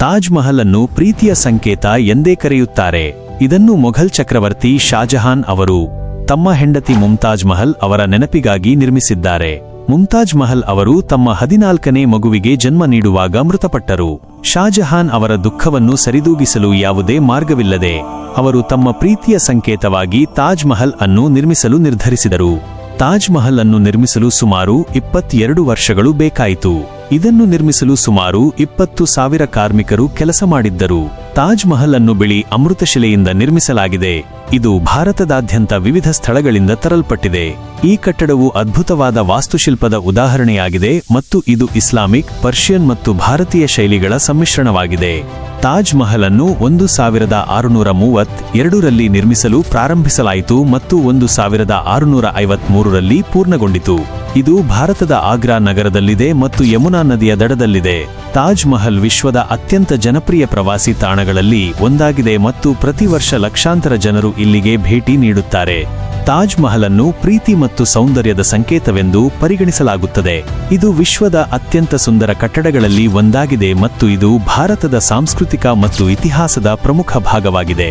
ತಾಜ್ ಮಹಲ್ ಅನ್ನು ಪ್ರೀತಿಯ ಸಂಕೇತ ಎಂದೇ ಕರೆಯುತ್ತಾರೆ. ಇದನ್ನು ಮೊಘಲ್ ಚಕ್ರವರ್ತಿ ಶಾಜಹಾನ್ ಅವರು ತಮ್ಮ ಹೆಂಡತಿ ಮುಮ್ತಾಜ್ ಮಹಲ್ ಅವರ ನೆನಪಿಗಾಗಿ ನಿರ್ಮಿಸಿದ್ದಾರೆ. ಮುಮ್ತಾಜ್ ಮಹಲ್ ಅವರು ತಮ್ಮ ಹದಿನಾಲ್ಕನೇ ಮಗುವಿಗೆ ಜನ್ಮ ನೀಡುವಾಗ ಮೃತಪಟ್ಟರು. ಶಾಜಹಾನ್ ಅವರ ದುಃಖವನ್ನು ಸರಿದೂಗಿಸಲು ಯಾವುದೇ ಮಾರ್ಗವಿಲ್ಲದೆ ಅವರು ತಮ್ಮ ಪ್ರೀತಿಯ ಸಂಕೇತವಾಗಿ ತಾಜ್ ಮಹಲ್ ಅನ್ನು ನಿರ್ಮಿಸಲು ನಿರ್ಧರಿಸಿದರು. ತಾಜ್ ಮಹಲ್ ಅನ್ನು ನಿರ್ಮಿಸಲು ಸುಮಾರು ಇಪ್ಪತ್ತೆರಡು ವರ್ಷಗಳು ಬೇಕಾಯಿತು. ಇದನ್ನು ನಿರ್ಮಿಸಲು ಸುಮಾರು ಇಪ್ಪತ್ತು ಸಾವಿರ ಕಾರ್ಮಿಕರು ಕೆಲಸ ಮಾಡಿದ್ದರು. ತಾಜ್ ಮಹಲ್ ಅನ್ನು ಬಿಳಿ ಅಮೃತಶಿಲೆಯಿಂದ ನಿರ್ಮಿಸಲಾಗಿದೆ. ಇದು ಭಾರತದಾದ್ಯಂತ ವಿವಿಧ ಸ್ಥಳಗಳಿಂದ ತರಲ್ಪಟ್ಟಿದೆ. ಈ ಕಟ್ಟಡವು ಅದ್ಭುತವಾದ ವಾಸ್ತುಶಿಲ್ಪದ ಉದಾಹರಣೆಯಾಗಿದೆ ಮತ್ತು ಇದು ಇಸ್ಲಾಮಿಕ್, ಪರ್ಷಿಯನ್ ಮತ್ತು ಭಾರತೀಯ ಶೈಲಿಗಳ ಸಮ್ಮಿಶ್ರಣವಾಗಿದೆ. ತಾಜ್ ಮಹಲ್ ಅನ್ನು ಒಂದು ಸಾವಿರದ ಆರುನೂರ ಮೂವತ್ತ್ ಎರಡರಲ್ಲಿ ನಿರ್ಮಿಸಲು ಪ್ರಾರಂಭಿಸಲಾಯಿತು ಮತ್ತು ಒಂದು ಸಾವಿರದ ಆರುನೂರ ಐವತ್ಮೂರರಲ್ಲಿ ಪೂರ್ಣಗೊಂಡಿತು. ಇದು ಭಾರತದ ಆಗ್ರಾ ನಗರದಲ್ಲಿದೆ ಮತ್ತು ಯಮುನಾ ನದಿಯ ದಡದಲ್ಲಿದೆ. ತಾಜ್ ಮಹಲ್ ವಿಶ್ವದ ಅತ್ಯಂತ ಜನಪ್ರಿಯ ಪ್ರವಾಸಿ ತಾಣಗಳಲ್ಲಿ ಒಂದಾಗಿದೆ ಮತ್ತು ಪ್ರತಿ ವರ್ಷ ಲಕ್ಷಾಂತರ ಜನರು ಇಲ್ಲಿಗೆ ಭೇಟಿ ನೀಡುತ್ತಾರೆ. ತಾಜ್ ಮಹಲ್ ಅನ್ನು ಪ್ರೀತಿ ಮತ್ತು ಸೌಂದರ್ಯದ ಸಂಕೇತವೆಂದು ಪರಿಗಣಿಸಲಾಗುತ್ತದೆ. ಇದು ವಿಶ್ವದ ಅತ್ಯಂತ ಸುಂದರ ಕಟ್ಟಡಗಳಲ್ಲಿ ಒಂದಾಗಿದೆ ಮತ್ತು ಇದು ಭಾರತದ ಸಾಂಸ್ಕೃತಿಕ ಮತ್ತು ಇತಿಹಾಸದ ಪ್ರಮುಖ ಭಾಗವಾಗಿದೆ.